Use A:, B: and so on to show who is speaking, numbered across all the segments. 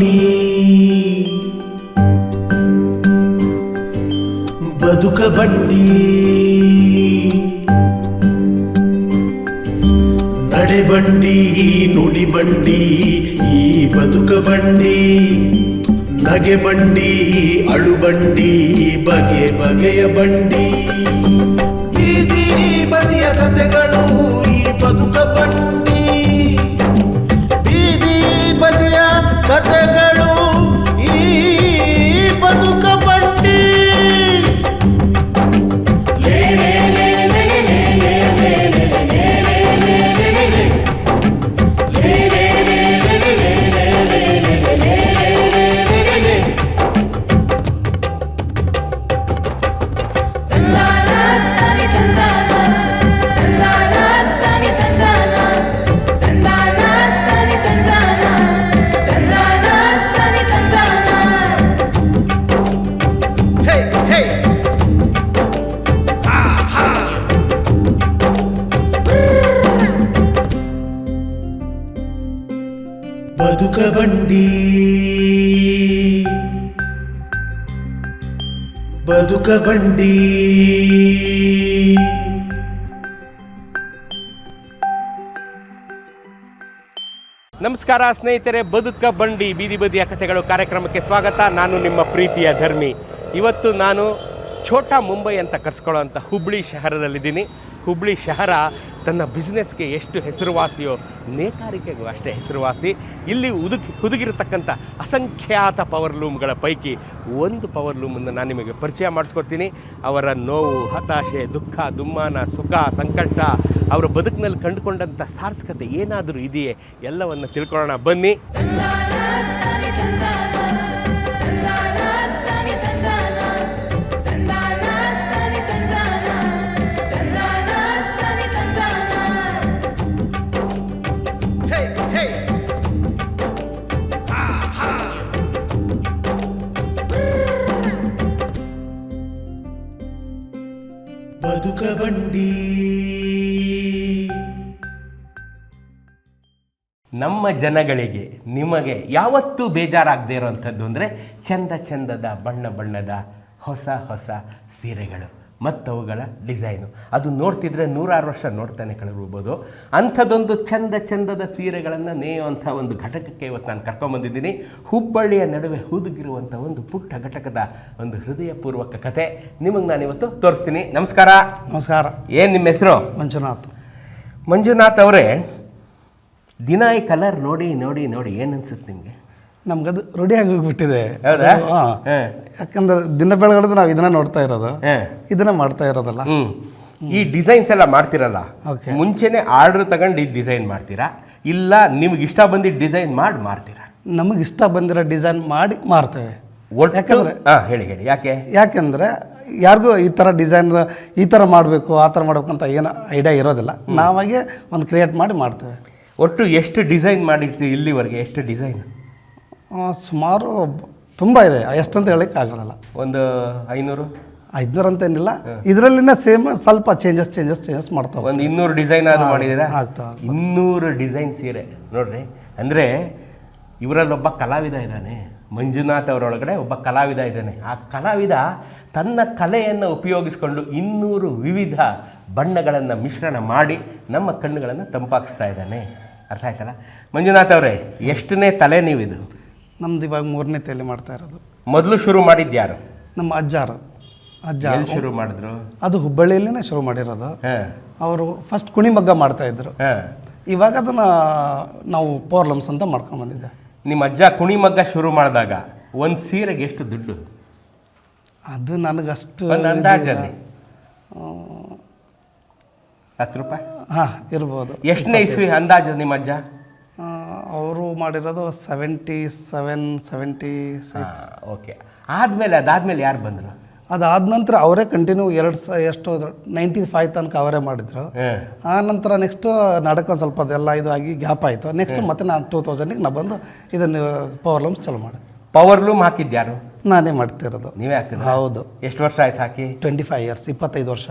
A: ಬಂಡಿ ಬದುಕ ಬಂಡಿ. ನಡೆ ಬಂಡಿ, ನುಡಿ ಬಂಡಿ, ಈ ಬದುಕ ಬಂಡಿ. ನಗೆ ಬಂಡಿ, ಅಳು ಬಂಡಿ, ಬಗೆ ಬಗೆಯ ಬಂಡಿ. ಬದುಕ ಬಂಡಿ.
B: ನಮಸ್ಕಾರ ಸ್ನೇಹಿತರೆ, ಬದುಕ ಬಂಡಿ ಬೀದಿ ಬದಿಯ ಕಥೆಗಳು ಕಾರ್ಯಕ್ರಮಕ್ಕೆ ಸ್ವಾಗತ. ನಾನು ನಿಮ್ಮ ಪ್ರೀತಿಯ ಧರ್ಮಿ. ಇವತ್ತು ನಾನು ಛೋಟಾ ಮುಂಬೈ ಅಂತ ಕರೆಸ್ಕೊಳ್ಳೋಂಥ ಹುಬ್ಳಿ ಶಹರದಲ್ಲಿದ್ದೀನಿ. ಹುಬ್ಳಿ ಶಹರ ತನ್ನ ಬಿಸ್ನೆಸ್ಗೆ ಎಷ್ಟು ಹೆಸರುವಾಸಿಯೋ ನೇಕಾರಿಕೆಗೂ ಅಷ್ಟೇ ಹೆಸರುವಾಸಿ. ಇಲ್ಲಿ ಉದುಕಿ ಹುದುಗಿರತಕ್ಕಂಥ ಅಸಂಖ್ಯಾತ ಪವರ್ ಲೂಮ್ಗಳ ಪೈಕಿ ಒಂದು ಪವರ್ ಲೂಮನ್ನು ನಾನು ನಿಮಗೆ ಪರಿಚಯ ಮಾಡಿಸ್ಕೊಡ್ತೀನಿ. ಅವರ ನೋವು, ಹತಾಶೆ, ದುಃಖ, ದುಮ್ಮಾನ, ಸುಖ ಸಂಕಟ ಅವರ ಬದುಕಿನಲ್ಲಿ ಕಂಡುಕೊಂಡಂಥ ಸಾರ್ಥಕತೆ ಏನಾದರೂ ಇದೆಯೇ? ಎಲ್ಲವನ್ನು ತಿಳ್ಕೊಳ್ಳೋಣ. ಬನ್ನಿ. ನಮ್ಮ ಜನಗಳಿಗೆ ನಿಮಗೆ ಯಾವತ್ತೂ ಬೇಜಾರಾಗದೇ ಇರೋವಂಥದ್ದು ಅಂದರೆ ಚಂದ ಚಂದದ ಬಣ್ಣ ಬಣ್ಣದ ಹೊಸ ಹೊಸ ಸೀರೆಗಳು ಮತ್ತವುಗಳ ಡಿಸೈನು. ಅದು ನೋಡ್ತಿದ್ರೆ ನೂರಾರು ವರ್ಷ ನೋಡ್ತಾನೆ ಕಳಿರ್ಬೋದು ಅಂಥದ್ದೊಂದು ಚಂದ ಚಂದದ ಸೀರೆಗಳನ್ನು ನೇಯುವಂಥ ಒಂದು ಘಟಕಕ್ಕೆ ಇವತ್ತು ನಾನು ಕರ್ಕೊಂಬಂದಿದ್ದೀನಿ. ಹುಬ್ಬಳ್ಳಿಯ ನಡುವೆ ಹುದುಗಿರುವಂಥ ಒಂದು ಪುಟ್ಟ ಘಟಕದ ಒಂದು ಹೃದಯಪೂರ್ವಕ ಕತೆ ನಿಮಗೆ ನಾನು ಇವತ್ತು ತೋರಿಸ್ತೀನಿ. ನಮಸ್ಕಾರ.
C: ನಮಸ್ಕಾರ.
B: ಏನು ನಿಮ್ಮ ಹೆಸರು?
C: ಮಂಜುನಾಥ್.
B: ಮಂಜುನಾಥ್ ಅವರೇ ದಿನ ಈ ಕಲರ್ ನೋಡಿ ನೋಡಿ ನೋಡಿ ಏನು ಅನ್ಸುತ್ತೆ ನಿಮಗೆ?
C: ನಮ್ಗದು ರೂಢಿ ಹೋಗ್ಬಿಟ್ಟಿದೆ
B: ಹೌದಾ?
C: ಹಾ. ಯಾಕಂದ್ರೆ ದಿನ ಬೆಳಗಡೆ ನಾವು ಇದನ್ನ ನೋಡ್ತಾ ಇರೋದು. ಇದನ್ನ ಮಾಡ್ತಾ ಇರೋದಲ್ಲ.
B: ಈ ಡಿಸೈನ್ಸ್ ಎಲ್ಲ ಮಾಡ್ತಿರಲ್ಲ?
C: Okay.
B: ಮುಂಚೆನೆ ಆರ್ಡರ್ ತಗೊಂಡು ಈ ಡಿಸೈನ್ ಮಾಡ್ತೀರಾ? ಇಲ್ಲ ನಿಮ್ಗೆ ಇಷ್ಟ ಬಂದಿದ್ದ ಡಿಸೈನ್ ಮಾಡಿ ಮಾಡ್ತೀರಾ
C: ನಮಗೆ ಇಷ್ಟ ಬಂದಿರೋ ಡಿಸೈನ್ ಮಾಡಿ ಮಾರ್ತೇವೆ.
B: ಒಟ್ಟು
C: ಯಾಕಂದ್ರೆ
B: ಹಾಂ ಹೇಳಿ ಹೇಳಿ ಯಾಕೆ?
C: ಯಾಕೆಂದರೆ ಯಾರಿಗೂ ಈ ಥರ ಡಿಸೈನ್ ಈ ಥರ ಮಾಡಬೇಕು ಆ ಥರ ಮಾಡಬೇಕು ಅಂತ ಏನು ಐಡಿಯಾ ಇರೋದಿಲ್ಲ. ನಾವಾಗೆ ಒಂದು ಕ್ರಿಯೇಟ್ ಮಾಡಿ ಮಾಡ್ತೇವೆ.
B: ಒಟ್ಟು ಎಷ್ಟು ಡಿಸೈನ್ ಮಾಡಿಟ್ಟು ಇಲ್ಲಿವರೆಗೆ ಎಷ್ಟು ಡಿಸೈನ್?
C: ಸುಮಾರು ತುಂಬ ಇದೆ ಎಷ್ಟಂತ ಹೇಳಕ್ಕೆ ಆಗೋಲ್ಲ.
B: ಒಂದು ಐನೂರು?
C: ಐದ್ನೂರು ಅಂತ ಏನಿಲ್ಲ ಇದರಲ್ಲಿನ ಸೇಮ್ ಸ್ವಲ್ಪ ಚೇಂಜಸ್ ಚೇಂಜಸ್ ಚೇಂಜಸ್ ಮಾಡ್ತಾವೆ
B: ಒಂದು ಇನ್ನೂರು ಡಿಸೈನ್ ಆದ್ರೂ ಮಾಡಿದರೆ
C: ಆಗ್ತಾವೆ
B: ಇನ್ನೂರು ಡಿಸೈನ್ ಸೀರೆ ನೋಡ್ರಿ. ಅಂದರೆ ಇವರಲ್ಲೊಬ್ಬ ಕಲಾವಿದ ಇದ್ದಾನೆ ಮಂಜುನಾಥ್ ಅವರೊಳಗಡೆ ಒಬ್ಬ ಕಲಾವಿದ ಇದ್ದಾನೆ. ಆ ಕಲಾವಿದ ತನ್ನ ಕಲೆಯನ್ನು ಉಪಯೋಗಿಸ್ಕೊಂಡು ಇನ್ನೂರು ವಿವಿಧ ಬಣ್ಣಗಳನ್ನು ಮಿಶ್ರಣ ಮಾಡಿ ನಮ್ಮ ಕಣ್ಣುಗಳನ್ನು ತಂಪಾಗಿಸ್ತಾ ಇದ್ದಾನೆ. ಅರ್ಥ ಆಯ್ತಲ್ಲ? ಮಂಜುನಾಥ್ ಅವರೇ ಎಷ್ಟನೇ ತಲೆ ನೀವಿದು?
C: ನಮ್ದು ಇವಾಗ ಮೂರನೇ ತಲೆ ಮಾಡ್ತಾ ಇರೋದು.
B: ಮೊದಲು ಶುರು ಮಾಡಿದ್ದು ಯಾರು?
C: ನಮ್ಮ ಅಜ್ಜಾರು. ಅಜ್ಜ
B: ಎಲ್ಲಿ ಶುರು ಮಾಡಿದ್ರು?
C: ಅದು ಹುಬ್ಬಳ್ಳಿಯಲ್ಲೇ ಶುರು ಮಾಡಿರೋದು.
B: ಹಾಂ.
C: ಅವರು ಫಸ್ಟ್ ಕುಣಿಮಗ್ಗ ಮಾಡ್ತಾ ಇದ್ರು.
B: ಹಾಂ.
C: ಇವಾಗ ಅದನ್ನ ನಾವು ಪೋರ್ಲಮ್ಸ್ ಅಂತ ಮಾಡ್ಕೊಂಡು ಬಂದಿದ್ದೆ.
B: ನಿಮ್ಮ ಅಜ್ಜ ಕುಣಿಮಗ್ಗ ಶುರು ಮಾಡಿದಾಗ ಒಂದು ಸೀರೆಗೆ ಎಷ್ಟು ದುಡ್ಡು?
C: ಅದು ನನಗಷ್ಟು
B: ಒಂದು ಅಂದಾಜಲ್ಲಿ. ಹತ್ತು ರೂಪಾಯಿ?
C: ಹಾಂ ಇರ್ಬೋದು.
B: ಎಷ್ಟನೇ ಇಸ್ವಿ ಅಂದಾಜು ನಿಮ್ಮ ಅಜ್ಜ?
C: ಅವರು ಮಾಡಿರೋದು seventy seven seventy six
B: okay ಆದಮೇಲೆ ಅದಾದಮೇಲೆ ಯಾರು ಬಂದರು?
C: ಅದಾದ ನಂತರ ಅವರೇ ಕಂಟಿನ್ಯೂ ಎರಡು ಸ ಎಷ್ಟು ನೈಂಟಿ ಫೈವ್ ತನಕ ಅವರೇ ಮಾಡಿದ್ರು. ಆ ನಂತರ ನೆಕ್ಸ್ಟ್ ನಾಟಕ ಒಂದ್ ಸ್ವಲ್ಪ ಅದೆಲ್ಲ ಇದು ಆಗಿ ಗ್ಯಾಪ್ ಆಯಿತು. ನೆಕ್ಸ್ಟ್ ಮತ್ತೆ ನಾನು ಟೂ ತೌಸಂಡಿಗೆ ನಾನು ಬಂದು ಇದನ್ನು ಪವರ್ ಲೂಮ್ಸ್ ಚಾಲೂ ಮಾಡಿದೆ.
B: ಪವರ್ ಲೂಮ್ ಹಾಕಿದ್ಯಾರು
C: ನಾನೇ ಮಾಡ್ತಿರೋದು.
B: ನೀವೇ ಹಾಕಿದ್ರು?
C: ಹೌದು.
B: ಎಷ್ಟು ವರ್ಷ ಆಯ್ತು ಹಾಕಿ?
C: ಟ್ವೆಂಟಿ ಫೈವ್ ಇಯರ್ಸ್ ಇಪ್ಪತ್ತೈದು ವರ್ಷ.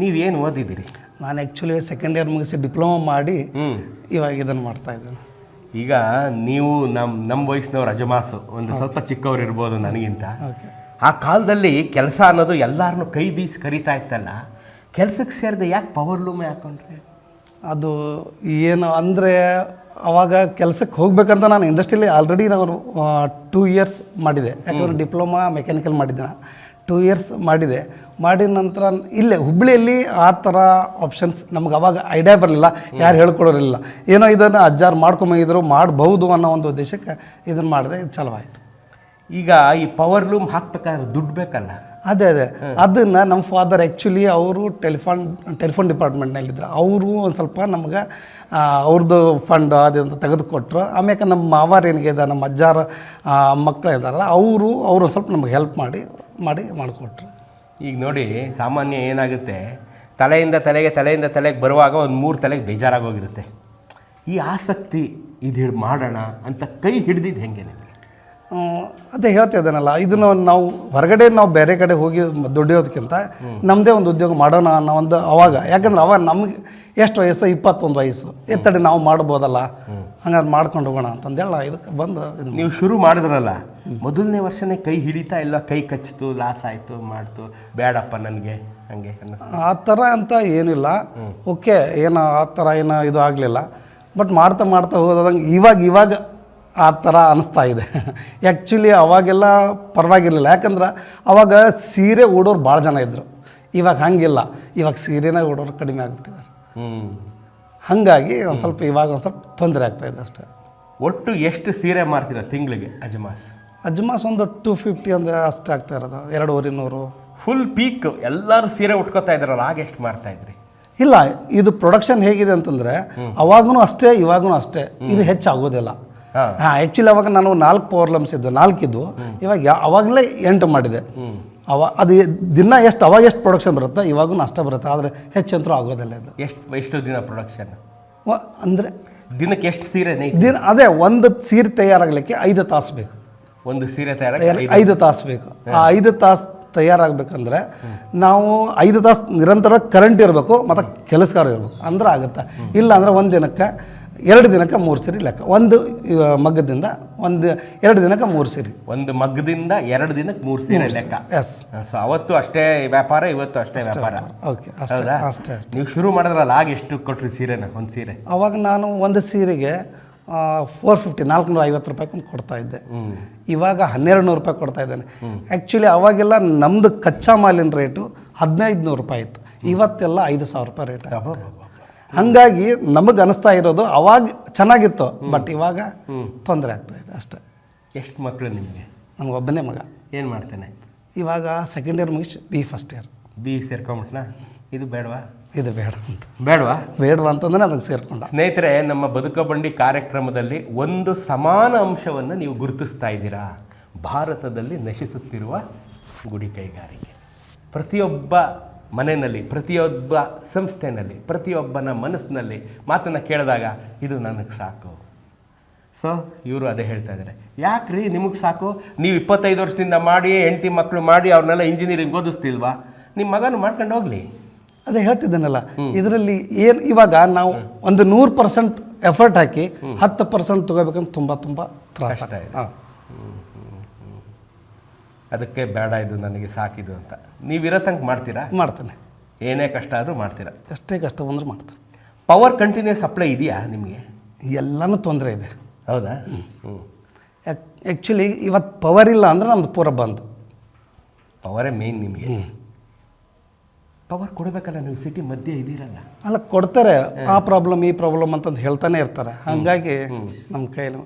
B: ನೀವೇನು ಓದಿದ್ದೀರಿ
C: ನಾನು ಆ್ಯಕ್ಚುಲಿ ಸೆಕೆಂಡ್ ಇಯರ್ ಮುಗಿಸಿ ಡಿಪ್ಲೊಮಾ ಮಾಡಿ ಇವಾಗ ಇದನ್ನು ಮಾಡ್ತಾ ಇದ್ದೇನೆ.
B: ಈಗ ನೀವು ನಮ್ಮ ನಮ್ಮ ವಯಸ್ಸಿನವ್ರು ಅಜಮಾಸು ಒಂದು ಸ್ವಲ್ಪ ಚಿಕ್ಕವ್ರು ಇರ್ಬೋದು ನನಗಿಂತ. ಆ ಕಾಲದಲ್ಲಿ ಕೆಲಸ ಅನ್ನೋದು ಎಲ್ಲರನ್ನೂ ಕೈ ಬೀಸಿ ಕರಿತಾ ಇತ್ತಲ್ಲ ಕೆಲಸಕ್ಕೆ ಸೇರಿದೆ ಯಾಕೆ ಪವರ್ ಲೂಮ್ ಹಾಕೊಂಡ್ರೆ?
C: ಅದು ಏನು ಅಂದರೆ ಅವಾಗ ಕೆಲಸಕ್ಕೆ ಹೋಗ್ಬೇಕಂತ ನಾನು ಇಂಡಸ್ಟ್ರಿಯಲ್ಲಿ ಆಲ್ರೆಡಿ ನಾನು ಟೂ ಇಯರ್ಸ್ ಮಾಡಿದೆ. ಯಾಕಂದರೆ ಡಿಪ್ಲೊಮಾ ಮೆಕ್ಯಾನಿಕಲ್ ಮಾಡಿದ್ದೆ ನಾನು. ಟೂ ಇಯರ್ಸ್ ಮಾಡಿದೆ. ಮಾಡಿದ ನಂತರ ಇಲ್ಲೇ ಹುಬ್ಬಳ್ಳಿಯಲ್ಲಿ ಆ ಥರ ಆಪ್ಷನ್ಸ್ ನಮ್ಗೆ ಅವಾಗ ಐಡಿಯಾ ಬರಲಿಲ್ಲ. ಯಾರು ಹೇಳ್ಕೊಡೋರಿಲ್ಲ. ಏನೋ ಇದನ್ನು ಅಜ್ಜಾರು ಮಾಡ್ಕೊಂಬಂದಿದ್ರು ಮಾಡಬಹುದು ಅನ್ನೋ ಒಂದು ಉದ್ದೇಶಕ್ಕೆ ಇದನ್ನು ಮಾಡಿದೆ. ಇದು ಚಲವಾಯಿತು.
B: ಈಗ ಈ ಪವರ್ ಲೂಮ್ ಹಾಕ್ಬೇಕಾದ್ರೆ ದುಡ್ಡು ಬೇಕಲ್ಲ?
C: ಅದೇ ಅದೇ. ಅದನ್ನು ನಮ್ಮ ಫಾದರ್ ಆ್ಯಕ್ಚುಲಿ ಅವರು ಟೆಲಿಫೋನ್ ಟೆಲಿಫೋನ್ ಡಿಪಾರ್ಟ್ಮೆಂಟ್ನಲ್ಲಿದ್ದರು ಅವರು ಒಂದು ಸ್ವಲ್ಪ ನಮ್ಗೆ ಅವ್ರದ್ದು ಫಂಡ್ ಅದನ್ನು ತೆಗೆದುಕೊಟ್ರು. ಆಮ್ಯಾಕೆ ನಮ್ಮ ಮಾವಾರ ಇದ ನಮ್ಮ ಅಜ್ಜಾರ ಮಕ್ಕಳು ಇದ್ದಾರಲ್ಲ ಅವರು ಅವರು ಸ್ವಲ್ಪ ನಮ್ಗೆ ಹೆಲ್ಪ್ ಮಾಡಿ ಮಾಡಿ ಮಾಡಿಕೊಟ್ರು.
B: ಈಗ ನೋಡಿ ಸಾಮಾನ್ಯ ಏನಾಗುತ್ತೆ? ತಲೆಯಿಂದ ತಲೆಗೆ ತಲೆಯಿಂದ ತಲೆಗೆ ಬರುವಾಗ ಒಂದು ಮೂರು ತಲೆಗೆ ಬೇಜಾರಾಗೋಗಿರುತ್ತೆ. ಈ ಆಸಕ್ತಿ ಇದು ಹಿಡ್ ಮಾಡೋಣ ಅಂತ ಕೈ ಹಿಡ್ದಿದ್ದು ಹೆಂಗೆ ನಿಮಗೆ?
C: ಅದೇ ಹೇಳ್ತಾ ಇದ್ದಾನಲ್ಲ ಇದನ್ನು ನಾವು ಹೊರಗಡೆ ನಾವು ಬೇರೆ ಕಡೆ ಹೋಗಿ ದುಡಿಯೋದಕ್ಕಿಂತ ನಮ್ಮದೇ ಒಂದು ಉದ್ಯೋಗ ಮಾಡೋಣ ಅನ್ನೋ ಒಂದು ಅವಾಗ. ಯಾಕಂದ್ರೆ ಅವಾಗ ನಮಗೆ ಎಷ್ಟು ವಯಸ್ಸು? ಇಪ್ಪತ್ತೊಂದು ವಯಸ್ಸು. ಎತ್ತಡಿ ನಾವು ಮಾಡ್ಬೋದಲ್ಲ? ಹಂಗಾದ್ರೆ ಮಾಡ್ಕೊಂಡು ಹೋಗೋಣ ಅಂತಂದೇಳಿ ಇದಕ್ಕೆ ಬಂದು
B: ನೀವು ಶುರು ಮಾಡಿದ್ರಲ್ಲ ಮೊದಲನೇ ವರ್ಷನೇ ಕೈ ಹಿಡಿತಾ ಇಲ್ಲ ಕೈ ಕಚ್ಚಿತು ಲಾಸ್ ಆಯಿತು ಮಾಡ್ತು ಬೇಡಪ್ಪ ನನಗೆ ಹಂಗೆ
C: ಆ ಥರ ಅಂತ ಏನಿಲ್ಲ. ಓಕೆ ಏನೋ ಆ ಥರ ಏನೋ ಇದು ಆಗಲಿಲ್ಲ. ಬಟ್ ಮಾಡ್ತಾ ಮಾಡ್ತಾ ಹೋದಂಗೆ ಇವಾಗ ಇವಾಗ ಆ ಥರ ಅನಿಸ್ತಾ ಇದೆ. ಆ್ಯಕ್ಚುಲಿ ಅವಾಗೆಲ್ಲ ಪರವಾಗಿರಲಿಲ್ಲ. ಯಾಕಂದ್ರೆ ಅವಾಗ ಸೀರೆ ಉಡೋರು ಭಾಳ ಜನ ಇದ್ದರು ಇವಾಗ ಹಂಗಿಲ್ಲ. ಇವಾಗ ಸೀರೆನೇ ಉಡೋರು ಕಡಿಮೆ ಆಗಿಬಿಟ್ಟಿದ್ದಾರೆ. ಹಾಗಾಗಿ ಒಂದು ಸ್ವಲ್ಪ ಇವಾಗ ಒಂದು ಸ್ವಲ್ಪ ತೊಂದರೆ ಆಗ್ತಾಯಿದೆ ಅಷ್ಟೇ.
B: ಒಟ್ಟು ಎಷ್ಟು ಸೀರೆ ಮಾರ್ತೀರಾ ತಿಂಗಳಿಗೆ ಅಜ್ಮಾಸ್?
C: ಅಜ್ಮಾಸ್ ಒಂದು ಟೂ ಫಿಫ್ಟಿ ಅಂದರೆ ಅಷ್ಟು ಆಗ್ತಾ ಇರೋದು ಎರಡೂವರೆ ನೂರು
B: ಫುಲ್ ಪೀಕ್ ಎಲ್ಲರೂ ಸೀರೆ ಉಟ್ಕೋತಾ ಇದ್ರಲ್ಲ ಆಗ ಎಷ್ಟು ಮಾರ್ತಾ ಇದ್ರಿ?
C: ಇಲ್ಲ ಇದು ಪ್ರೊಡಕ್ಷನ್ ಹೇಗಿದೆ ಅಂತಂದ್ರೆ ಅವಾಗೂ ಅಷ್ಟೇ ಇವಾಗೂ ಅಷ್ಟೇ. ಇದು ಹೆಚ್ಚಾಗೋದಿಲ್ಲ.
B: ಹಾ.
C: ಆ್ಯಕ್ಚುಲಿ ಅವಾಗ ನಾನು ನಾಲ್ಕು ಪವರ್ ಲಮ್ಸ್ ಇದ್ದು ನಾಲ್ಕಿದ್ದು ಇವಾಗ ಯಾ- ಅವಾಗಲೇ ಎಂಟು ಮಾಡಿದೆ. ಅವ ಅದು ದಿನ ಎಷ್ಟು ಅವಾಗ ಎಷ್ಟು ಪ್ರೊಡಕ್ಷನ್ ಬರುತ್ತೆ? ಇವಾಗೂ ಅಷ್ಟೇ ಬರುತ್ತೆ. ಆದರೆ ಹೆಚ್ಚಂತರೂ ಆಗೋದಿಲ್ಲ ಅದು
B: ಎಷ್ಟು ಎಷ್ಟು ದಿನ ಪ್ರೊಡಕ್ಷನ್
C: ವ- ಅಂದರೆ?
B: ದಿನಕ್ಕೆ ಎಷ್ಟು ಸೀರೆ
C: ದಿನ ಅದೇ ಒಂದು ಸೀರೆ ತಯಾರಾಗಲಿಕ್ಕೆ ಐದು ತಾಸು ಬೇಕು.
B: ಒಂದು ಸೀರೆ ತಯಾರ
C: ತಯಾರಿ ಐದು ತಾಸು ಬೇಕು. ಆ ಐದು ತಾಸು ತಯಾರಾಗಬೇಕಂದ್ರೆ ನಾವು ಐದು ತಾಸು ನಿರಂತರ ಕರೆಂಟ್ ಇರಬೇಕು ಮತ್ತು ಕೆಲಸಗಾರ ಇರಬೇಕು. ಅಂದ್ರೆ ಆಗುತ್ತೆ. ಇಲ್ಲ ಅಂದ್ರೆ ಒಂದು ದಿನಕ್ಕೆ ಎರಡು ದಿನಕ್ಕೆ ಮೂರು ಸರಿ ಲೆಕ್ಕ. ಒಂದು ಮಗ್ಗದಿಂದ ಒಂದು ಎರಡು ದಿನಕ್ಕೆ ಮೂರು ಸರಿ.
B: ಒಂದು ಮಗ್ಗದಿಂದ ಎರಡು ದಿನಕ್ಕೆ ಮೂರು ಸೀರೆ ಲೆಕ್ಕ.
C: ಎಸ್
B: ಸೊ ಅವತ್ತು ಅಷ್ಟೇ ವ್ಯಾಪಾರ ಇವತ್ತು ಅಷ್ಟೇ ವ್ಯಾಪಾರ.
C: ಓಕೆ
B: ಹೌದಾ?
C: ಅಷ್ಟೇ
B: ನೀವು ಶುರು ಮಾಡಿದ್ರಲ್ಲ ಆಗ ಎಷ್ಟು ಕೊಟ್ರಿ ಸೀರೆನ ಒಂದು ಸೀರೆ?
C: ಅವಾಗ ನಾನು ಒಂದು ಸೀರೆಗೆ ಫೋರ್ ಫಿಫ್ಟಿ ನಾಲ್ಕುನೂರ ಐವತ್ತು ರೂಪಾಯಿ ಕೊಡ್ತಾ ಇದ್ದೆ. ಇವಾಗ ಹನ್ನೆರಡು ನೂರು ರೂಪಾಯಿ ಕೊಡ್ತಾ ಇದ್ದೇನೆ. ಆ್ಯಕ್ಚುಲಿ ಅವಾಗೆಲ್ಲ ನಮ್ಮದು ಕಚ್ಚಾ ಮಾಲಿನ ರೇಟು ಹದಿನೈದು ನೂರು ರೂಪಾಯಿ ಇತ್ತು. ಇವತ್ತೆಲ್ಲ ಐದು ಸಾವಿರ ರೂಪಾಯಿ ರೇಟ್. ಹಂಗಾಗಿ ನಮಗೆ ಅನಿಸ್ತಾ ಇರೋದು ಅವಾಗ ಚೆನ್ನಾಗಿತ್ತು ಬಟ್ ಇವಾಗ ತೊಂದರೆ ಆಗ್ತಾ ಇದೆ ಅಷ್ಟೇ.
B: ಎಷ್ಟು ಮಕ್ಕಳು ನಿಮಗೆ?
C: ನಮಗೊಬ್ಬನೇ ಮಗ.
B: ಏನು ಮಾಡ್ತಾನೆ?
C: ಇವಾಗ ಸೆಕೆಂಡ್ ಇಯರ್ ಮುಗಿಸಿ ಬಿ ಫಸ್ಟ್ ಇಯರ್
B: ಬಿ ಸೇರ್ಕೊಂಬಿಟ್ನಾ? ಇದು ಬೇಡವಾ?
C: ಇದು ಬೇಡ ಅಂತ.
B: ಬೇಡವಾ?
C: ಬೇಡವಾ ಅಂತಂದ್ರೆ ಅದಕ್ಕೆ ಸೇರ್ಕೊಂಡ.
B: ಸ್ನೇಹಿತರೆ ನಮ್ಮ ಬದುಕ ಬಂಡಿ ಕಾರ್ಯಕ್ರಮದಲ್ಲಿ ಒಂದು ಸಮಾನ ಅಂಶವನ್ನು ನೀವು ಗುರುತಿಸ್ತಾ ಇದ್ದೀರಾ? ಭಾರತದಲ್ಲಿ ನಶಿಸುತ್ತಿರುವ ಗುಡಿ ಕೈಗಾರಿಕೆ. ಪ್ರತಿಯೊಬ್ಬ ಮನೆಯಲ್ಲಿ ಪ್ರತಿಯೊಬ್ಬ ಸಂಸ್ಥೆಯಲ್ಲಿ ಪ್ರತಿಯೊಬ್ಬನ ಮನಸ್ಸಿನಲ್ಲಿ ಮಾತನ್ನು ಕೇಳಿದಾಗ ಇದು ನನಗೆ ಸಾಕು. ಸೊ ಇವರು ಅದೇ ಹೇಳ್ತಾ ಇದ್ದಾರೆ ಯಾಕ್ರಿ ನಿಮಗೆ ಸಾಕು? ನೀವು ಇಪ್ಪತ್ತೈದು ವರ್ಷದಿಂದ ಮಾಡಿ ಹೆಂಡತಿ ಮಕ್ಕಳು ಮಾಡಿ ಅವ್ರನ್ನೆಲ್ಲ ಇಂಜಿನಿಯರಿಂಗ್ ಓದಿಸ್ತಿಲ್ವಾ? ನಿಮ್ಮ ಮಗನ ಮಾಡ್ಕೊಂಡು ಹೋಗಲಿ.
C: ಅದೇ ಹೇಳ್ತಿದ್ದೇನಲ್ಲ ಇದರಲ್ಲಿ ಏನು ಇವಾಗ ನಾವು ಒಂದು ನೂರು ಪರ್ಸೆಂಟ್ ಎಫರ್ಟ್ ಹಾಕಿ ಹತ್ತು ಪರ್ಸೆಂಟ್ ತೊಗೋಬೇಕಂತ ತುಂಬ ತುಂಬ ತ್ರಾಸ.
B: ಆಗ್ತಾ ಇದೆ.
C: ಹಾಂ.
B: ಅದಕ್ಕೆ ಬೇಡ ಇದು ನನಗೆ ಸಾಕಿದು ಅಂತ. ನೀವಿರೋ ತನಕ ಮಾಡ್ತೀರಾ?
C: ಮಾಡ್ತಾನೆ.
B: ಏನೇ ಕಷ್ಟ ಆದರೂ ಮಾಡ್ತೀರಾ?
C: ಎಷ್ಟೇ ಕಷ್ಟ ಬಂದರೂ ಮಾಡ್ತಾನೆ.
B: ಪವರ್ ಕಂಟಿನ್ಯೂಸ್ ಸಪ್ಲೈ ಇದೆಯಾ ನಿಮಗೆ?
C: ಎಲ್ಲನೂ ತೊಂದರೆ ಇದೆ.
B: ಹೌದಾ? ಹ್ಞೂ
C: ಆ್ಯಕ್ಚುಲಿ ಇವತ್ತು ಪವರ್ ಇಲ್ಲ ಅಂದ್ರೆ ನಮ್ದು ಪೂರ ಬಂದು.
B: ಪವರೇ ಮೇನ್ ನಿಮಗೆ. ಪವರ್ ಕೊಡಬೇಕಲ್ಲ ನೀವು ಸಿಟಿ ಮಧ್ಯೆ ಇದ್ದೀರಲ್ಲ.
C: ಅಲ್ಲ ಕೊಡ್ತಾರೆ. ಆ ಪ್ರಾಬ್ಲಮ್ ಈ ಪ್ರಾಬ್ಲಮ್ ಅಂತಂದು ಹೇಳ್ತಾನೆ ಇರ್ತಾರೆ. ಹಾಗಾಗಿ ನಮ್ಮ ಕೈಲಿ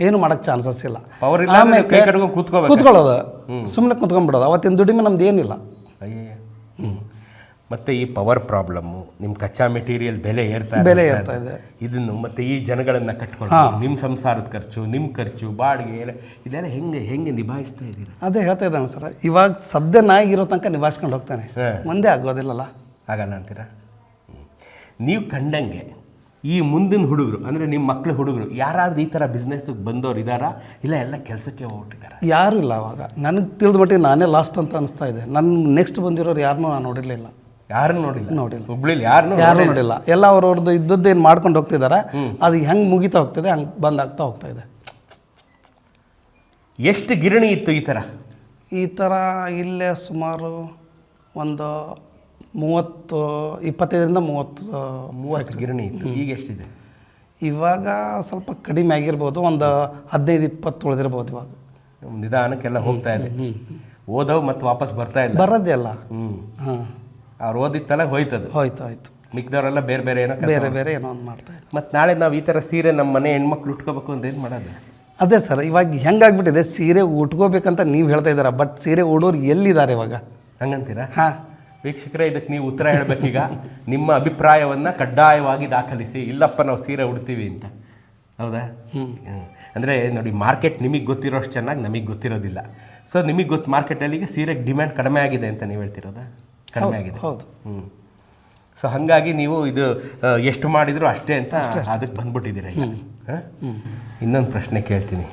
C: ಏನು ಮಾಡೋಕ್ಕೆ ಚಾನ್ಸಸ್ ಇಲ್ಲ.
B: ಪವರ್ ಇಲ್ಲ ಅಂದ್ರೆ ಕೈ ಕಟ್ಕೊಂಡು ಕೂತ್ಕೋಬೇಕು.
C: ಕೂತ್ಕೊಳ್ಳೋದು. ಸುಮ್ಮನೆ ಕೂತ್ಕೊಂಡ್ಬಿಡೋದು. ಅವತ್ತಿನ ದುಡಿಮೆ ನಮ್ದು ಏನಿಲ್ಲ.
B: ಅಯ್ಯಯ್ಯ. ಮತ್ತೆ ಈ ಪವರ್ ಪ್ರಾಬ್ಲಮ್ಮು ನಿಮ್ಮ ಕಚ್ಚಾ ಮೆಟೀರಿಯಲ್ ಬೆಲೆ ಏರ್ತಾ
C: ಬೆಲೆ. ಏರ್ತಾ ಇದೆ.
B: ಇದನ್ನು ಮತ್ತೆ ಈ ಜನಗಳನ್ನ ಕಟ್ಕೊಂಡು ನಿಮ್ಮ ಸಂಸಾರದ ಖರ್ಚು ನಿಮ್ಮ ಖರ್ಚು ಬಾಡಿಗೆ ಎಲ್ಲ ಇದೆಲ್ಲ ಹೆಂಗೆ ಹೆಂಗೆ ನಿಭಾಯಿಸ್ತಾ ಇದ್ದೀರಾ?
C: ಅದೇ ಹೇಳ್ತಾ ಇದ್ದಾನೆ ಸರ್. ಇವಾಗ ಸದ್ಯ ನಾಯಿಗಿರೋ ಇರೋ ತನಕ ನಿಭಾಯಿಸ್ಕೊಂಡು ಹೋಗ್ತಾನೆ.
B: ಹಾ.
C: ಒಂದೇ ಆಗೋದಿಲ್ಲಲ್ಲ.
B: ಆಗಲ್ಲ ಅಂತೀರಾ? ಹ್ಮ್. ನೀವು ಕಂಡಂಗೆ ಈ ಮುಂದಿನ ಹುಡುಗರು ಅಂದರೆ ನಿಮ್ಮ ಮಕ್ಕಳ ಹುಡುಗರು ಯಾರಾದ್ರೂ ಈ ಥರ ಬಿಸ್ನೆಸ್ಗೆ ಬಂದವ್ರು ಇದ್ದಾರಾ ಇಲ್ಲ ಎಲ್ಲ ಕೆಲಸಕ್ಕೆ ಹೋಗ್ಬಿಟ್ಟಿದ್ದಾರೆ
C: ಯಾರು ಇಲ್ಲ ಅವಾಗ. ನನಗೆ ತಿಳಿದ ಮಟ್ಟಿಗೆ ನಾನೇ ಲಾಸ್ಟ್ ಅಂತ ಅನಿಸ್ತಾ ಇದೆ. ನನ್ನ ನೆಕ್ಸ್ಟ್ ಬಂದಿರೋರು ಯಾರನ್ನೂ ನಾನು ನೋಡಿರಲಿಲ್ಲ
B: ಯಾರು ನೋಡಿಲ್ಲ?
C: ನೋಡಿಲ್ಲ.
B: ಹುಬ್ಳಿಲಿ ಯಾರು
C: ಯಾರು ನೋಡಿಲ್ಲ. ಎಲ್ಲ ಅವ್ರವ್ರದ್ದು ಇದ್ದದ್ದು ಏನು ಮಾಡ್ಕೊಂಡು ಹೋಗ್ತಿದ್ದಾರೆ ಅದು ಹೆಂಗೆ ಮುಗಿತಾ ಹೋಗ್ತಿದೆ ಹಂಗೆ ಬಂದಾಗ್ತಾ ಹೋಗ್ತಾ ಇದೆ.
B: ಎಷ್ಟು ಗಿರಣಿ ಇತ್ತು ಈ ಥರ
C: ಈ ಥರ ಇಲ್ಲೇ ಸುಮಾರು ಒಂದು ಮೂವತ್ತು ಇಪ್ಪತ್ತೈದರಿಂದ ಮೂವತ್ತು
B: ಮೂವತ್ತು ಗಿರಣಿ ಇತ್ತು. ಈಗ ಎಷ್ಟಿದೆ?
C: ಇವಾಗ ಸ್ವಲ್ಪ ಕಡಿಮೆ ಆಗಿರ್ಬೋದು ಒಂದು ಹದಿನೈದು ಇಪ್ಪತ್ತು ಉಳಿದಿರ್ಬೋದು ಇವಾಗ.
B: ನಿಧಾನಕ್ಕೆಲ್ಲ ಹೋಗ್ತಾ ಇದೆ. ಓದೋ ಮತ್ತು ವಾಪಸ್ ಬರ್ತಾ ಇಲ್ಲ?
C: ಬರೋದೇ ಅಲ್ಲ
B: ಹ್ಞೂ
C: ಹಾಂ.
B: ಅವ್ರು ಓದಿತ್ತಲ್ಲ ಹೋಯ್ತದು.
C: ಹೋಯ್ತು ಹೋಯ್ತು.
B: ಮಿಕ್ದವರೆಲ್ಲ ಬೇರೆ ಬೇರೆ ಏನೋ
C: ಬೇರೆ ಬೇರೆ ಏನೋ ಒಂದು ಮಾಡ್ತಾ
B: ಮತ್ತು ನಾಳೆ ನಾವು ಈ ಥರ ಸೀರೆ ನಮ್ಮ ಮನೆ ಹೆಣ್ಮಕ್ಳು ಉಟ್ಕೋಬೇಕು ಅಂದ್ರೆ ಏನು ಮಾಡೋದು?
C: ಅದೇ ಸರ್ ಇವಾಗ ಹೆಂಗಾಗ್ಬಿಟ್ಟಿದೆ ಸೀರೆ ಉಟ್ಕೋಬೇಕಂತ ನೀವು ಹೇಳ್ತಾ ಇದ್ದೀರಾ ಬಟ್ ಸೀರೆ ಉಡೋರು ಎಲ್ಲಿದ್ದಾರೆ ಇವಾಗ?
B: ಹಂಗಂತೀರಾ?
C: ಹಾಂ.
B: ವೀಕ್ಷಕರೇ ಇದಕ್ಕೆ ನೀವು ಉತ್ತರ ಹೇಳಬೇಕೀಗ. ನಿಮ್ಮ ಅಭಿಪ್ರಾಯವನ್ನು ಕಡ್ಡಾಯವಾಗಿ ದಾಖಲಿಸಿ. ಇಲ್ಲಪ್ಪ ನಾವು ಸೀರೆ ಉಡ್ತೀವಿ ಅಂತ. ಹೌದಾ. ಅಂದರೆ ನೋಡಿ ಮಾರ್ಕೆಟ್ ನಿಮಗೆ ಗೊತ್ತಿರೋಷ್ಟು ಚೆನ್ನಾಗಿ ನಮಗೆ ಗೊತ್ತಿರೋದಿಲ್ಲ. ಸೊ ನಿಮಗೆ ಗೊತ್ತು ಮಾರ್ಕೆಟಲ್ಲಿ ಈಗ ಸೀರೆಗೆ ಡಿಮ್ಯಾಂಡ್ ಕಡಿಮೆ ಆಗಿದೆ ಅಂತ ನೀವು ಹೇಳ್ತಿರೋದಾ? ಕಡಿಮೆ ಆಗಿದೆ.
C: ಹೌದು.
B: ಹ್ಞೂ ಸೊ ಹಾಗಾಗಿ ನೀವು ಇದು ಎಷ್ಟು ಮಾಡಿದ್ರು ಅಷ್ಟೇ ಅಂತ ಅದಕ್ಕೆ ಬಂದ್ಬಿಟ್ಟಿದ್ದೀರ? ಇನ್ನೊಂದು ಪ್ರಶ್ನೆ ಕೇಳ್ತೀನಿ.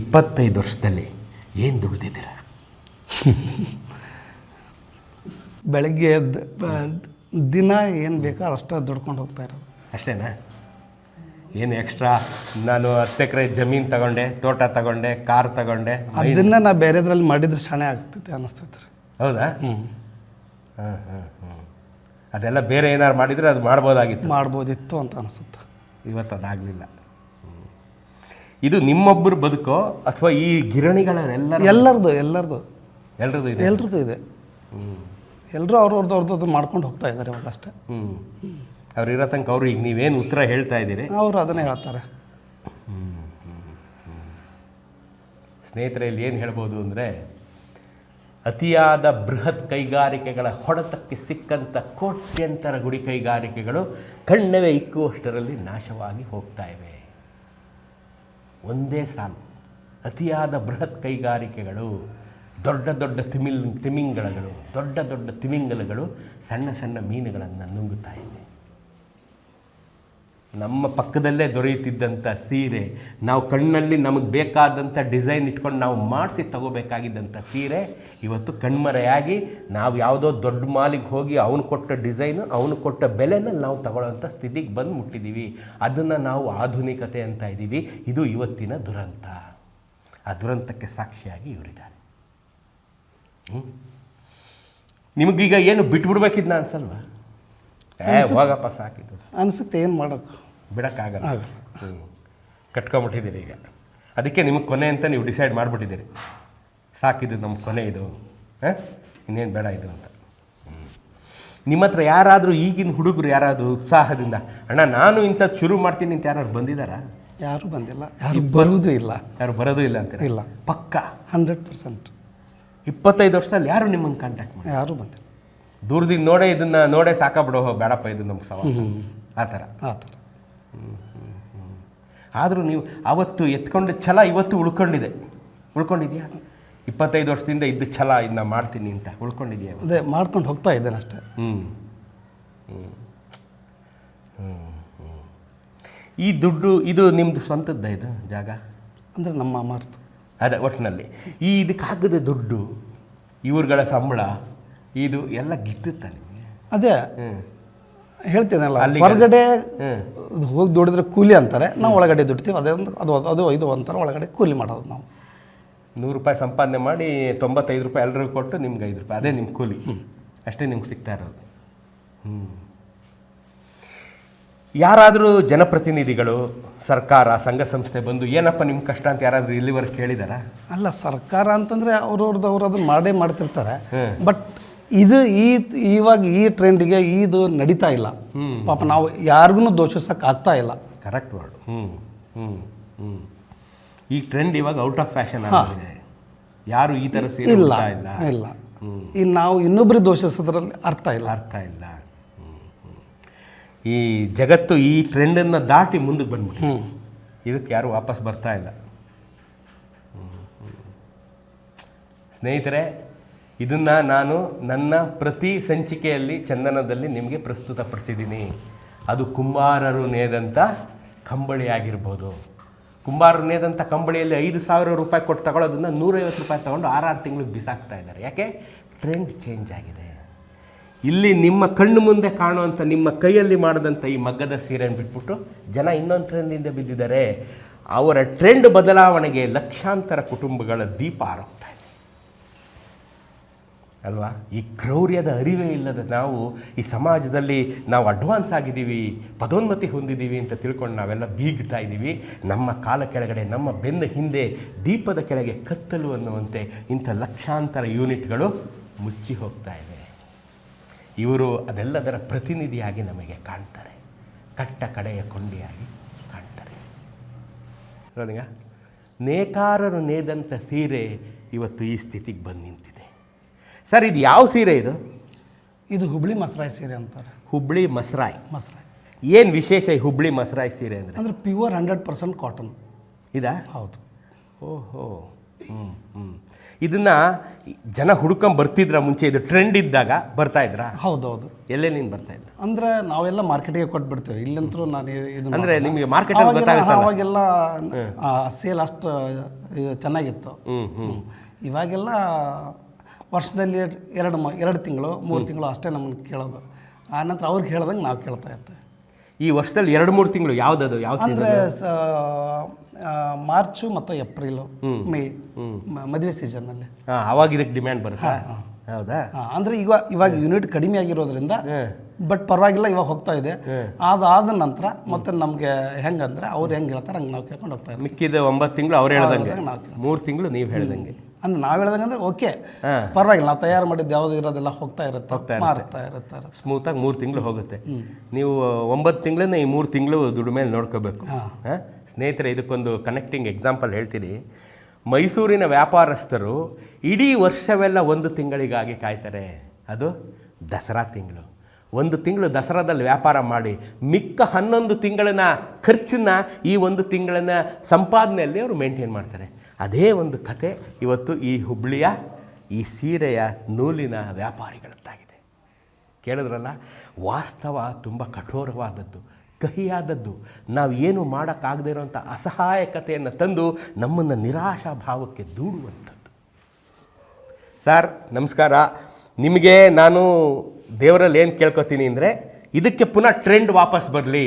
B: ಇಪ್ಪತ್ತೈದು ವರ್ಷದಲ್ಲಿ ಏನು ದುಡ್ದಿದ್ದೀರಾ?
C: ಬೆಳಗ್ಗೆ ಎದ್ದು ದಿನ ಏನು ಬೇಕೋ ಅಷ್ಟೇ ದುಡ್ಕೊಂಡು ಹೋಗ್ತಾ ಇರೋದು.
B: ಅಷ್ಟೇನಾ? ಏನು ಎಕ್ಸ್ಟ್ರಾ ನಾನು ಹತ್ತು ಎಕರೆ ಜಮೀನು ತಗೊಂಡೆ ತೋಟ ತಗೊಂಡೆ ಕಾರ್ ತಗೊಂಡೆ
C: ಅದನ್ನ ನಾ ಬೇರೆದ್ರಲ್ಲಿ ಮಾಡಿದ್ರೆ ಶಾಣೆ ಆಗ್ತೈತೆ ಅನಿಸ್ತೈತೆ ರೀ
B: ಹೌದಾ?
C: ಹ್ಞೂ
B: ಹಾಂ ಹಾಂ ಹಾಂ. ಅದೆಲ್ಲ ಬೇರೆ ಏನಾರು ಮಾಡಿದರೆ ಅದು ಮಾಡ್ಬೋದಾಗಿತ್ತು.
C: ಮಾಡ್ಬೋದಿತ್ತು ಅಂತ ಅನಿಸುತ್ತೆ
B: ಇವತ್ತು ಅದಾಗಲಿಲ್ಲ ಇದು ನಿಮ್ಮೊಬ್ಬರು ಬದುಕೋ ಅಥವಾ ಈ ಗಿರಣಿಗಳೆಲ್ಲ
C: ಎಲ್ಲರದು ಎಲ್ಲರದು
B: ಎಲ್ಲರದು ಇದೆ?
C: ಎಲ್ರದ್ದು ಇದೆ.
B: ಹ್ಞೂ
C: ಎಲ್ಲರೂ ಅವ್ರವ್ರದ್ದು ಅವ್ರದ್ದು ಮಾಡ್ಕೊಂಡು ಹೋಗ್ತಾ ಇದ್ದಾರೆ ಇವಾಗ ಅಷ್ಟೇ.
B: ಹ್ಞೂ ಅವ್ರು ಇರೋ ತನಕ ಅವರು ಈಗ ನೀವೇನು ಉತ್ತರ ಹೇಳ್ತಾ ಇದ್ದೀರಿ?
C: ಅವರು ಅದನ್ನೇ ಹೇಳ್ತಾರೆ.
B: ಸ್ನೇಹಿತರೆ ಇಲ್ಲಿ ಏನು ಹೇಳ್ಬೋದು ಅಂದರೆ ಅತಿಯಾದ ಬೃಹತ್ ಕೈಗಾರಿಕೆಗಳ ಹೊಡೆತಕ್ಕೆ ಸಿಕ್ಕಂಥ ಕೋಟ್ಯಂತರ ಗುಡಿ ಕೈಗಾರಿಕೆಗಳು ಕಣ್ಣವೇ ಇಕ್ಕುವಷ್ಟರಲ್ಲಿ ನಾಶವಾಗಿ ಹೋಗ್ತಾ ಇವೆ. ಒಂದೇ ಸಾಲು. ಅತಿಯಾದ ಬೃಹತ್ ಕೈಗಾರಿಕೆಗಳು ದೊಡ್ಡ ದೊಡ್ಡ ತಿಮಿಲ್ ತಿಮಿಂಗಳಗಳು ದೊಡ್ಡ ದೊಡ್ಡ ತಿಮಿಂಗಲಗಳು ಸಣ್ಣ ಸಣ್ಣ ಮೀನುಗಳನ್ನು ನುಂಗುತ್ತಾ ಇವೆ. ನಮ್ಮ ಪಕ್ಕದಲ್ಲೇ ದೊರೆಯುತ್ತಿದ್ದಂಥ ಸೀರೆ, ನಾವು ಕಣ್ಣಲ್ಲಿ ನಮಗೆ ಬೇಕಾದಂಥ ಡಿಸೈನ್ ಇಟ್ಕೊಂಡು ನಾವು ಮಾಡಿಸಿ ತಗೋಬೇಕಾಗಿದ್ದಂಥ ಸೀರೆ ಇವತ್ತು ಕಣ್ಮರೆಯಾಗಿ ನಾವು ಯಾವುದೋ ದೊಡ್ಡ ಮಾಲಿಗೆ ಹೋಗಿ ಅವನು ಕೊಟ್ಟ ಡಿಸೈನು, ಅವನು ಕೊಟ್ಟ ಬೆಲೆನಲ್ಲಿ ನಾವು ತಗೊಳ್ಳೋಂಥ ಸ್ಥಿತಿಗೆ ಬಂದು ಮುಟ್ಟಿದ್ದೀವಿ ಅದನ್ನು ನಾವು ಆಧುನಿಕತೆ ಅಂತ ಇದ್ದೀವಿ. ಇದು ಇವತ್ತಿನ ದುರಂತ. ಆ ದುರಂತಕ್ಕೆ ಸಾಕ್ಷಿಯಾಗಿ ಇವರಿದ್ದಾರೆ? ನಿಮಗೀಗ ಏನು ಬಿಟ್ಬಿಡ್ಬೇಕಿದ್ನ ಅನ್ಸಲ್ವಾ? ಏ ಹೋಗಪ್ಪ ಸಾಕಿದ್ದು.
C: ಅನಿಸುತ್ತೆ ಏನು ಮಾಡೋದು?
B: ಬಿಡೋಕ್ಕಾಗಲ್ಲ. ಹ್ಞೂ ಕಟ್ಕೊಂಬಿಟ್ಟಿದ್ದೀರಿ ಈಗ. ಅದಕ್ಕೆ ನಿಮಗೆ ಕೊನೆ ಅಂತ ನೀವು ಡಿಸೈಡ್ ಮಾಡಿಬಿಟ್ಟಿದ್ದೀರಿ. ಸಾಕಿದ್ದು ನಮ್ಮ ಕೊನೆ ಇದು. ಹಾಂ? ಇನ್ನೇನು ಬೇಡ ಇದು ಅಂತ. ನಿಮ್ಮ ಹತ್ರ ಯಾರಾದರೂ ಈಗಿನ ಹುಡುಗರು ಯಾರಾದರೂ ಉತ್ಸಾಹದಿಂದ ಅಣ್ಣ ನಾನು ಇಂಥದ್ದು ಶುರು ಮಾಡ್ತೀನಿ ಅಂತ ಯಾರು ಬಂದಿದ್ದಾರಾ
C: ಯಾರೂ ಬಂದಿಲ್ಲ. ಯಾರು ಬರೋದು ಇಲ್ಲ.
B: ಯಾರು ಬರೋದು ಇಲ್ಲ ಅಂತ
C: ಇಲ್ಲ.
B: ಪಕ್ಕ?
C: Hundred percent.
B: ಇಪ್ಪತ್ತೈದು ವರ್ಷದಲ್ಲಿ ಯಾರು ನಿಮ್ಮನ್ನು ಕಾಂಟ್ಯಾಕ್ಟ್ ಮಾಡಿ
C: ಯಾರು ಬಂದಿಲ್ಲ.
B: ದೂರದಿಂದ ನೋಡೇ ಇದನ್ನು ನೋಡೇ ಸಾಕಾಬಿಡೋ ಬೇಡಪ್ಪ ಇದು ನಮ್ಗೆ ಸವಾಸ ಆ ಥರ.
C: ಆ ಥರ.
B: ಆದರೂ ನೀವು ಅವತ್ತು ಎತ್ಕೊಂಡ ಛಲ ಇವತ್ತು ಉಳ್ಕೊಂಡಿದೆ. ಉಳ್ಕೊಂಡಿದ್ಯಾ? ಇಪ್ಪತ್ತೈದು ವರ್ಷದಿಂದ ಇದ್ದ ಛಲ ಇದನ್ನ ಮಾಡ್ತೀನಿ ಅಂತ ಉಳ್ಕೊಂಡಿದ್ಯಾ
C: ಅದೇ ಮಾಡ್ಕೊಂಡು ಹೋಗ್ತಾ ಇದ್ದೇನೆ ಅಷ್ಟೇ.
B: ಹ್ಞೂ ಈ ದುಡ್ಡು ಇದು ನಿಮ್ಮದು ಸ್ವಂತದ್ದ ಇದು ಜಾಗ?
C: ಅಂದರೆ ನಮ್ಮ ಮಾಮಾರ್ತು
B: ಅದೇ ಒಟ್ಟಿನಲ್ಲಿ ಈ ಇದಕ್ಕಾಗದ ದುಡ್ಡು ಇವ್ರುಗಳ ಸಂಬಳ ಇದು ಎಲ್ಲ ಗಿಟ್ಟುತ್ತೆ ನಿಮಗೆ?
C: ಅದೇ. ಹೇಳ್ತೇನಲ್ಲ
B: ಅಲ್ಲಿಗೆ-
C: ಹೊರಗಡೆ ಹೋಗಿ ದುಡಿದ್ರೆ ಕೂಲಿ ಅಂತಾರೆ ನಾವು ಒಳಗಡೆ ದುಡ್ತೀವಿ ಅದೇ ಒಂದು ಅದು ಅದು ಇದು ಅಂತಾರೆ ಒಳಗಡೆ ಕೂಲಿ ಮಾಡೋದು ನಾವು.
B: ನೂರು ರೂಪಾಯಿ ಸಂಪಾದನೆ ಮಾಡಿ ತೊಂಬತ್ತೈದು ರೂಪಾಯಿ ಎಲ್ರಿಗೂ ಕೊಟ್ಟು ನಿಮ್ಗೆ ಐದು ರೂಪಾಯಿ ಅದೇ ನಿಮ್ಮ ಕೂಲಿ. ಅಷ್ಟೇ ನಿಮ್ಗೆ ಸಿಗ್ತಾ ಇರೋದು. ಹ್ಞೂ ಯಾರಾದರೂ ಜನಪ್ರತಿನಿಧಿಗಳು ಸರ್ಕಾರ ಸಂಘ ಸಂಸ್ಥೆ ಬಂದು ಏನಪ್ಪ ನಿಮ್ಮ ಕಷ್ಟ ಅಂತ ಯಾರಾದರೂ ಇಲ್ಲಿವರೆಗೆ ಕೇಳಿದಾರ?
C: ಅಲ್ಲ ಸರ್ಕಾರ ಅಂತಂದರೆ ಅವ್ರವ್ರದ್ದು ಅವ್ರು ಅದನ್ನು ಮಾಡೇ ಮಾಡ್ತಿರ್ತಾರೆ. ಬಟ್ ಇದು ಈ ಇವಾಗ ಈ ಟ್ರೆಂಡಿಗೆ ಇದು ನಡೀತಾ ಇಲ್ಲ. ಪಾಪ ನಾವು ಯಾರಿಗೂ ದೋಷಿಸಕ್ಕೆ ಆಗ್ತಾ ಇಲ್ಲ.
B: ಕರೆಕ್ಟ್ ವರ್ಡ್ ಹ್ಞೂ ಹ್ಞೂ ಹ್ಞೂ ಈ ಟ್ರೆಂಡ್ ಇವಾಗ ಔಟ್ ಆಫ್ ಫ್ಯಾಷನ್ ಆಗಿದೆ. ಯಾರು ಈ ಥರ ಸೇರಿ
C: ಇಲ್ಲ
B: ಇಲ್ಲ?
C: ಇಲ್ಲ. ಇನ್ನು ನಾವು ಇನ್ನೊಬ್ರಿಗೆ ದೋಷಿಸೋದ್ರಲ್ಲಿ ಅರ್ಥ ಇಲ್ಲ.
B: ಅರ್ಥ ಇಲ್ಲ. ಈ ಜಗತ್ತು ಈ ಟ್ರೆಂಡನ್ನು ದಾಟಿ ಮುಂದಕ್ಕೆ ಬಂದ್ಬಿಟ್ಟು ಇದಕ್ಕೆ ಯಾರು ವಾಪಸ್ ಬರ್ತಾ ಇಲ್ಲ. ಸ್ನೇಹಿತರೆ ಇದನ್ನು ನಾನು ನನ್ನ ಪ್ರತಿ ಸಂಚಿಕೆಯಲ್ಲಿ ಚಂದನದಲ್ಲಿ ನಿಮಗೆ ಪ್ರಸ್ತುತಪಡಿಸಿದ್ದೀನಿ. ಅದು ಕುಂಬಾರರು ನೇದಂಥ ಕಂಬಳಿ ಆಗಿರ್ಬೋದು. ಕುಂಬಾರರು ನೇದಂಥ ಕಂಬಳಿಯಲ್ಲಿ ಐದು ಸಾವಿರ ರೂಪಾಯಿ ಕೊಟ್ಟು ತಗೊಳ್ಳೋದನ್ನು ನೂರೈವತ್ತು ರೂಪಾಯಿ ತೊಗೊಂಡು ಆರಾರು ತಿಂಗಳಿಗೆ ಬಿಸಾಕ್ತಾ ಇದ್ದಾರೆ. ಯಾಕೆ? ಟ್ರೆಂಡ್ ಚೇಂಜ್ ಆಗಿದೆ. ಇಲ್ಲಿ ನಿಮ್ಮ ಕಣ್ಣು ಮುಂದೆ ಕಾಣುವಂಥ ನಿಮ್ಮ ಕೈಯಲ್ಲಿ ಮಾಡಿದಂಥ ಈ ಮಗ್ಗದ ಸೀರೆಯನ್ನು ಬಿಟ್ಬಿಟ್ಟು ಜನ ಇನ್ನೊಂದು ಟ್ರೆಂಡಿಂದ ಬಿದ್ದಿದ್ದಾರೆ. ಅವರ ಟ್ರೆಂಡ್ ಬದಲಾವಣೆಗೆ ಲಕ್ಷಾಂತರ ಕುಟುಂಬಗಳ ದೀಪ ಆರೋಗ್ತಾ ಇದೆ. ಅಲ್ವಾ? ಈ ಕ್ರೌರ್ಯದ ಅರಿವೇ ಇಲ್ಲದ ನಾವು ಈ ಸಮಾಜದಲ್ಲಿ ನಾವು ಅಡ್ವಾನ್ಸ್ ಆಗಿದ್ದೀವಿ ಪದೋನ್ನತಿ ಹೊಂದಿದ್ದೀವಿ ಅಂತ ತಿಳ್ಕೊಂಡು ನಾವೆಲ್ಲ ಬೀಗ್ತಾ ಇದ್ದೀವಿ. ನಮ್ಮ ಕಾಲ ಕೆಳಗಡೆ, ನಮ್ಮ ಬೆನ್ನ ಹಿಂದೆ ದೀಪದ ಕೆಳಗೆ ಕತ್ತಲು ಅನ್ನುವಂತೆ ಇಂಥ ಲಕ್ಷಾಂತರ ಯೂನಿಟ್ಗಳು ಮುಚ್ಚಿ ಹೋಗ್ತಾ ಇವೆ. ಇವರು ಅದೆಲ್ಲದರ ಪ್ರತಿನಿಧಿಯಾಗಿ ನಮಗೆ ಕಾಣ್ತಾರೆ. ಕಟ್ಟ ಕಡೆಯ ಕೊಂಡಿಯಾಗಿ ಕಾಣ್ತಾರೆ. ನೋಡಿಗ ನೇಕಾರರು ನೇದಂಥ ಸೀರೆ ಇವತ್ತು ಈ ಸ್ಥಿತಿಗೆ ಬಂದು ನಿಂತಿದೆ. ಸರ್ ಇದು ಯಾವ ಸೀರೆ ಇದು?
C: ಇದು ಹುಬ್ಳಿ ಮಸರಾಯಿ ಸೀರೆ ಅಂತಾರೆ.
B: ಹುಬ್ಳಿ ಮಸರಾಯ್.
C: ಮಸರಾಯಿ.
B: ಏನು ವಿಶೇಷ ಈ ಹುಬ್ಳಿ ಮಸರಾಯ್ ಸೀರೆ ಅಂದರೆ?
C: ಅಂದರೆ ಪ್ಯೂರ್ ಹಂಡ್ರೆಡ್ ಪರ್ಸೆಂಟ್ ಕಾಟನ್
B: ಇದಾ?
C: ಹೌದು.
B: ಓಹೋ. ಹ್ಞೂ ಹ್ಞೂ ಇದನ್ನು ಜನ ಹುಡ್ಕೊಂಡ್ ಬರ್ತಿದ್ರ ಮುಂಚೆ ಇದು ಟ್ರೆಂಡ್ ಇದ್ದಾಗ ಬರ್ತಾ ಇದ್ರಾ?
C: ಹೌದೌದು.
B: ಎಲ್ಲೆಲ್ಲಿಂದ ಬರ್ತಾ ಇದ್ರು
C: ಅಂದ್ರೆ ನಾವೆಲ್ಲ ಮಾರ್ಕೆಟಿಗೆ ಕೊಟ್ಬಿಡ್ತೇವೆ. ಇಲ್ಲಂತರೂ ನಾನು ಇದು
B: ಅಂದರೆ ನಿಮಗೆ ಮಾರ್ಕೆಟ್
C: ಅವಾಗೆಲ್ಲ ಸೇಲ್ ಅಷ್ಟು ಚೆನ್ನಾಗಿತ್ತು. ಇವಾಗೆಲ್ಲ ವರ್ಷದಲ್ಲಿ ಎರಡು ಮ ಎರಡು ತಿಂಗಳು ಮೂರು ತಿಂಗಳು ಅಷ್ಟೇ ನಮ್ಮನ್ನು ಕೇಳೋದು. ಆನಂತರ ಅವ್ರಿಗೆ ಹೇಳ್ದಂಗೆ ನಾವು ಕೇಳ್ತಾ ಇರ್ತೇವೆ.
B: ಈ ವರ್ಷದಲ್ಲಿ ಎರಡು ಮೂರು ತಿಂಗಳು ಯಾವ್ದದು ಯಾವ
C: ಅಂದರೆ ಮಾರ್ಚು ಮತ್ತು ಏಪ್ರಿಲು ಮೇ ಮದುವೆ ಸೀಸನ್ನಲ್ಲಿ.
B: ಹಾಂ ಅವಾಗ ಇದಕ್ಕೆ ಡಿಮ್ಯಾಂಡ್ ಬರುತ್ತೆ? ಹೌದಾ?
C: ಅಂದರೆ ಈಗ ಇವಾಗ ಯೂನಿಟ್ ಕಡಿಮೆ ಆಗಿರೋದ್ರಿಂದ ಬಟ್ ಪರವಾಗಿಲ್ಲ ಇವಾಗ ಹೋಗ್ತಾ ಇದೆ. ಅದಾದ ನಂತರ ಮತ್ತೆ ನಮಗೆ ಹೆಂಗಂದ್ರೆ ಅವ್ರು ಹೆಂಗೆ ಹೇಳ್ತಾರೆ ಹಂಗೆ ನಾವು ಕೇಳ್ಕೊಂಡು ಹೋಗ್ತಾ ಇದ್ದೀವಿ
B: ಮಿಕ್ಕಿದ ಒಂಬತ್ತು ತಿಂಗಳು ಅವ್ರು ಹೇಳ್ದಂಗೆ. ಮೂರು ತಿಂಗಳು ನೀವು ಹೇಳ್ದಂಗೆ.
C: ಅಂದ್ರೆ ನಾವು ಹೇಳ್ದಂಗಂದ್ರೆ ಓಕೆ
B: ಹಾ.
C: ಪರವಾಗಿಲ್ಲ ನಾವು ತಯಾರು ಮಾಡಿದ್ದು ಯಾವ್ದು ಇರೋದೆಲ್ಲ ಹೋಗ್ತಾ ಇರುತ್ತೆ
B: ಹೋಗ್ತಾ ಇರುತ್ತೆ.
C: ಮಾರ್ತಾ ಇರುತ್ತೆ
B: ಸ್ಮೂತಾಗಿ ಮೂರು ತಿಂಗಳು ಹೋಗುತ್ತೆ. ನೀವು ಒಂಬತ್ತು ತಿಂಗಳನ್ನ ಈ ಮೂರು ತಿಂಗಳು ದುಡ್ಡು ಮೇಲೆ ನೋಡ್ಕೋಬೇಕು. ಹಾಂ. ಸ್ನೇಹಿತರೆ ಇದಕ್ಕೊಂದು ಕನೆಕ್ಟಿಂಗ್ ಎಕ್ಸಾಂಪಲ್ ಹೇಳ್ತೀನಿ. ಮೈಸೂರಿನ ವ್ಯಾಪಾರಸ್ಥರು ಇಡೀ ವರ್ಷವೆಲ್ಲ ಒಂದು ತಿಂಗಳಿಗಾಗಿ ಕಾಯ್ತಾರೆ. ಅದು ದಸರಾ ತಿಂಗಳು. ಒಂದು ತಿಂಗಳು ದಸರಾದಲ್ಲಿ ವ್ಯಾಪಾರ ಮಾಡಿ ಮಿಕ್ಕ ಹನ್ನೊಂದು ತಿಂಗಳನ್ನ ಖರ್ಚನ್ನ ಈ ಒಂದು ತಿಂಗಳನ್ನ ಸಂಪಾದನೆಯಲ್ಲಿ ಅವರು ಮೇಂಟೈನ್ ಮಾಡ್ತಾರೆ. ಅದೇ ಒಂದು ಕತೆ ಇವತ್ತು ಈ ಹುಬ್ಳಿಯ, ಈ ಸೀರೆಯ ನೂಲಿನ ವ್ಯಾಪಾರಿಗಳದ್ದಾಗಿದೆ. ಕೇಳಿದ್ರಲ್ಲ, ವಾಸ್ತವ ತುಂಬ ಕಠೋರವಾದದ್ದು, ಕಹಿಯಾದದ್ದು. ನಾವು ಏನು ಮಾಡೋಕ್ಕಾಗದೇ ಇರೋಂಥ ಅಸಹಾಯಕತೆಯನ್ನು ತಂದು ನಮ್ಮನ್ನು ನಿರಾಶಾ ಭಾವಕ್ಕೆ ದೂಡುವಂಥದ್ದು. ಸರ್ ನಮಸ್ಕಾರ. ನಿಮಗೆ ನಾನು ದೇವರಲ್ಲಿ ಏನು ಕೇಳ್ಕೊತೀನಿ ಅಂದರೆ, ಇದಕ್ಕೆ ಪುನಃ ಟ್ರೆಂಡ್ ವಾಪಸ್ ಬರಲಿ.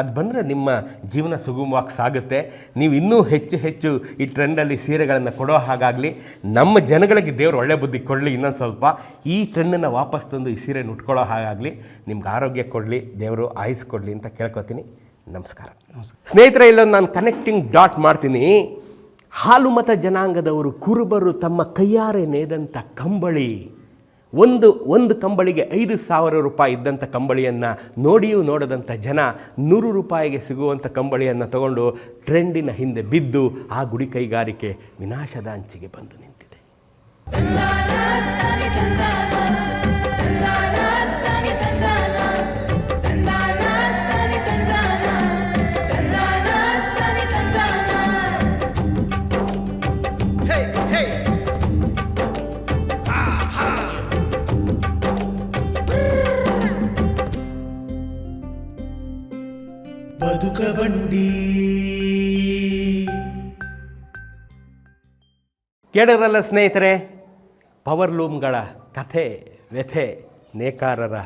B: ಅದು ಬಂದರೆ ನಿಮ್ಮ ಜೀವನ ಸುಗಮವಾಗಿ ಸಾಗುತ್ತೆ. ನೀವು ಇನ್ನೂ ಹೆಚ್ಚು ಹೆಚ್ಚು ಈ ಟ್ರೆಂಡಲ್ಲಿ ಸೀರೆಗಳನ್ನು ಕೊಡೋ ಹಾಗಾಗಲಿ ನಮ್ಮ ಜನಗಳಿಗೆ ದೇವರು ಒಳ್ಳೆ ಬುದ್ಧಿ ಕೊಡಲಿ ಇನ್ನೊಂದು ಸ್ವಲ್ಪ. ಈ ಟ್ರೆಂಡನ್ನು ವಾಪಸ್ ತಂದು ಈ ಸೀರೆ ಉಟ್ಕೊಳ್ಳೋ ಹಾಗಾಗಲಿ ನಿಮ್ಗೆ ಆರೋಗ್ಯ ಕೊಡಲಿ ದೇವರು ಆಯುಸ್ ಕೊಡಲಿ ಅಂತ ಕೇಳ್ಕೊತೀನಿ. ನಮಸ್ಕಾರ. ಸ್ನೇಹಿತರೆ ಇಲ್ಲೊಂದು ನಾನು ಕನೆಕ್ಟಿಂಗ್ ಡಾಟ್ ಮಾಡ್ತೀನಿ. ಹಾಲುಮತ ಜನಾಂಗದವರು ಕುರುಬರು ತಮ್ಮ ಕೈಯಾರೆ ನೇದಂಥ ಕಂಬಳಿ. ಒಂದು ಒಂದು ಕಂಬಳಿಗೆ ಐದು ಸಾವಿರ ರೂಪಾಯಿ ಇದ್ದಂಥ ಕಂಬಳಿಯನ್ನು ನೋಡಿಯೂ ನೋಡದಂಥ ಜನ ನೂರು ರೂಪಾಯಿಗೆ ಸಿಗುವಂಥ ಕಂಬಳಿಯನ್ನು ತಗೊಂಡು ಟ್ರೆಂಡಿನ ಹಿಂದೆ ಬಿದ್ದು ಆ ಗುಡಿ ಕೈಗಾರಿಕೆ ವಿನಾಶದ ಅಂಚಿಗೆ ಬಂದು ನಿಂತಿದೆ. ಕೇಳಿದ್ರಲ್ಲ ಸ್ನೇಹಿತರೆ ಪವರ್ ಲೂಮ್ಗಳ ಕಥೆ, ವ್ಯಥೆ, ನೇಕಾರರ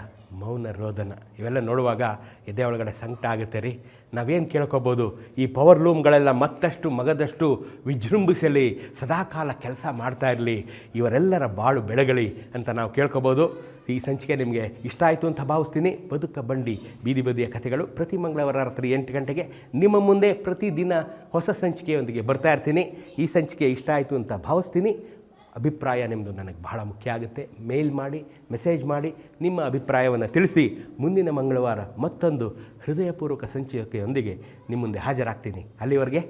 B: ಮೌನ ರೋದನ, ಇವೆಲ್ಲ ನೋಡುವಾಗ ಎದೆ ಒಳಗಡೆ ಸಂಕಟ ಆಗುತ್ತೆ ರೀ. ನಾವೇನು ಕೇಳ್ಕೊಬೋದು? ಈ ಪವರ್ ಲೂಮ್ಗಳೆಲ್ಲ ಮತ್ತಷ್ಟು ಮಗದಷ್ಟು ವಿಜೃಂಭಿಸಲಿ, ಸದಾಕಾಲ ಕೆಲಸ ಮಾಡ್ತಾ ಇರಲಿ. ಇವರೆಲ್ಲರ ಬಾಳು ಬೆಳಗಲಿ ಅಂತ ನಾವು ಕೇಳ್ಕೊಬೋದು. ಈ ಸಂಚಿಕೆ ನಿಮಗೆ ಇಷ್ಟ ಆಯಿತು ಅಂತ ಭಾವಿಸ್ತೀನಿ. ಬದುಕ ಬಂಡಿ ಬೀದಿ ಬದಿಯ ಕಥೆಗಳು ಪ್ರತಿ ಮಂಗಳವಾರ ರಾತ್ರಿ ಎಂಟು ಗಂಟೆಗೆ ನಿಮ್ಮ ಮುಂದೆ ಪ್ರತಿದಿನ ಹೊಸ ಸಂಚಿಕೆಯೊಂದಿಗೆ ಬರ್ತಾ ಇರ್ತೀನಿ. ಈ ಸಂಚಿಕೆ ಇಷ್ಟ ಆಯಿತು ಅಂತ ಭಾವಿಸ್ತೀನಿ. ಅಭಿಪ್ರಾಯ ನಿಮ್ಮದು ನನಗೆ ಬಹಳ ಮುಖ್ಯ ಆಗುತ್ತೆ. ಮೇಲ್ ಮಾಡಿ, ಮೆಸೇಜ್ ಮಾಡಿ, ನಿಮ್ಮ ಅಭಿಪ್ರಾಯವನ್ನು ತಿಳಿಸಿ. ಮುಂದಿನ ಮಂಗಳವಾರ ಮತ್ತೊಂದು ಹೃದಯಪೂರ್ವಕ ಸಂಚಿಕೆಯೊಂದಿಗೆ ನಿಮ್ಮ ಮುಂದೆ ಹಾಜರಾಗ್ತೀನಿ. ಅಲ್ಲಿವರೆಗೆ